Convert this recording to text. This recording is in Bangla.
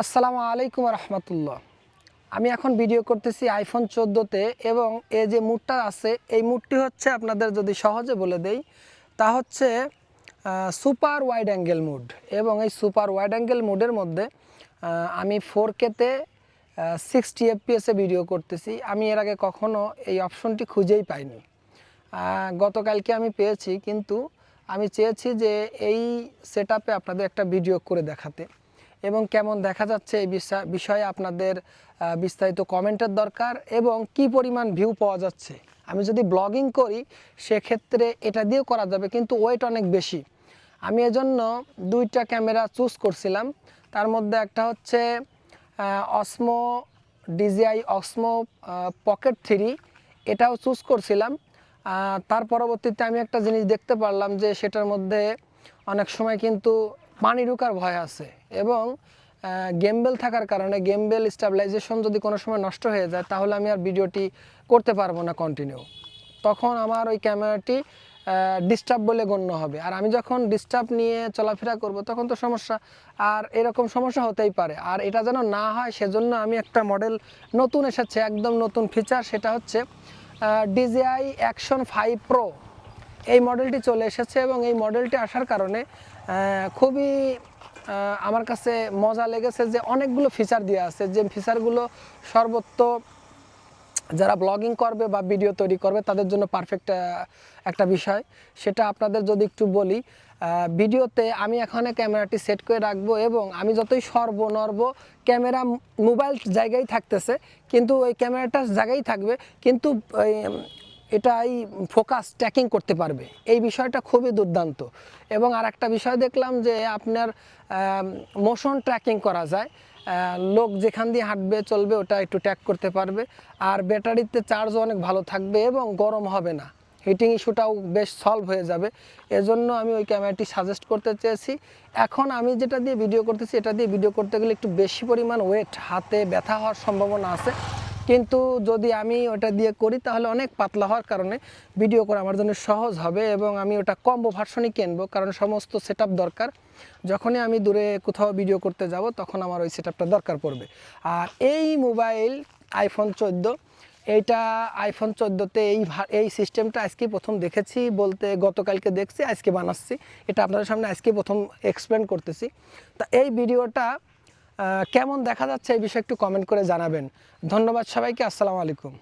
আসসালামু আলাইকুম রহমতুল্লাহ। আমি এখন ভিডিও করতেছি আইফোন চোদ্দোতে এবং এ যে মুডটা আছে, এই মুডটি হচ্ছে আপনাদের যদি সহজে বলে দেই, তা হচ্ছে সুপার ওয়াইড অ্যাঙ্গেল মুড এবং এই সুপার ওয়াইড অ্যাঙ্গেল মুডের মধ্যে আমি ফোর কেতে সিক্সটি এফপিএসে ভিডিও করতেছি। আমি এর আগে কখনও এই অপশনটি খুঁজেই পাইনি। গতকালকে আমি পেয়েছি, কিন্তু আমি চেয়েছি যে এই সেট আপে আপনাদের একটা ভিডিও করে দেখাতে। এবং কেমন দেখা যাচ্ছে এই বিষয়- আপনাদের বিস্তারিত কমেন্টের দরকার এবং কি পরিমাণ ভিউ পাওয়া যাচ্ছে। আমি যদি ব্লগিং করি, সেক্ষেত্রে এটা দিয়েও করা যাবে, কিন্তু ওয়েট অনেক বেশি। আমি এজন্য দুইটা ক্যামেরা চুজ করছিলাম। তার মধ্যে একটা হচ্ছে Osmo DJI Osmo pocket three এটাও চুজ করছিলাম। তার পরবর্তীতে আমি একটা জিনিস দেখতে পারলাম যে সেটার মধ্যে অনেক সময় কিন্তু পানি ঢুকার ভয় আছে এবং গেমবেল থাকার কারণে গেমবেল স্টাবিলাইজেশন যদি কোনো সময় নষ্ট হয়ে যায়, তাহলে আমি আর ভিডিওটি করতে পারব না কন্টিনিউ তখন আমার ওই ক্যামেরাটি ডিস্টার্ব বলে গণ্য হবে। আর আমি যখন ডিস্টার্ব নিয়ে চলাফেরা করব, তখন তো সমস্যা। আর এরকম সমস্যা হতেই পারে। আর এটা যেন না হয়, সেজন্য আমি একটা মডেল নতুন এসেছে, একদম নতুন ফিচার সেটা হচ্ছে ডিজিআই অ্যাকশন ফাইভ প্রো এই মডেলটি চলে এসেছে এবং এই মডেলটি আসার কারণে খুবই আমার কাছে মজা লেগেছে যে অনেকগুলো ফিচার দেওয়া আছে। যে ফিচারগুলো সর্বত্র যারা ব্লগিং করবে বা ভিডিও তৈরি করবে, তাদের জন্য পারফেক্ট একটা বিষয়। সেটা আপনাদের যদি একটু বলি ভিডিওতে আমি এখানে ক্যামেরাটি সেট করে রাখব এবং আমি যতই সর্ব নর্ব ক্যামেরা মোবাইল জায়গায় থাকতেছে, কিন্তু ওই ক্যামেরাটা জায়গায় থাকবে, কিন্তু এটাই ফোকাস ট্র্যাকিং করতে পারবে। এই বিষয়টা খুবই দুর্দান্ত। এবং আর একটা বিষয় দেখলাম যে আপনার মোশন ট্র্যাকিং করা যায়। লোক যেখান দিয়ে হাঁটবে, চলবে, ওটা একটু ট্যাগ করতে পারবে। আর ব্যাটারিতে চার্জও অনেক ভালো থাকবে এবং গরম হবে না। হিটিং ইস্যুটাও বেশ সলভ হয়ে যাবে। এজন্য আমি ওই ক্যামেরাটি সাজেস্ট করতে চেয়েছি। এখন আমি যেটা দিয়ে ভিডিও করতেছি, এটা দিয়ে ভিডিও করতে গেলে একটু বেশি পরিমাণ ওয়েট হাতে ব্যথা হওয়ার সম্ভাবনা আছে। কিন্তু যদি আমি ওটা দিয়ে করি, তাহলে অনেক পাতলা হওয়ার কারণে ভিডিও করা আমার জন্য সহজ হবে এবং আমি ওটা কম্বো ভার্সনই কিনবো, কারণ সমস্ত সেট দরকার। যখনই আমি দূরে কোথাও ভিডিও করতে যাব, তখন আমার ওই সেট দরকার পড়বে। আর এই মোবাইল আইফোন চোদ্দ, এইটা আইফোন চোদ্দোতে এই এই সিস্টেমটা আজকে প্রথম দেখেছি বলতে গতকালকে দেখছি, আজকে বানাচ্ছি। এটা আপনাদের সামনে আজকে প্রথম এক্সপ্লেন করতেছি। তা এই ভিডিওটা কেমন দেখা যাচ্ছে এই বিষয়ে একটু কমেন্ট করে জানাবেন। ধন্যবাদ সবাইকে আসসালামু আলাইকুম।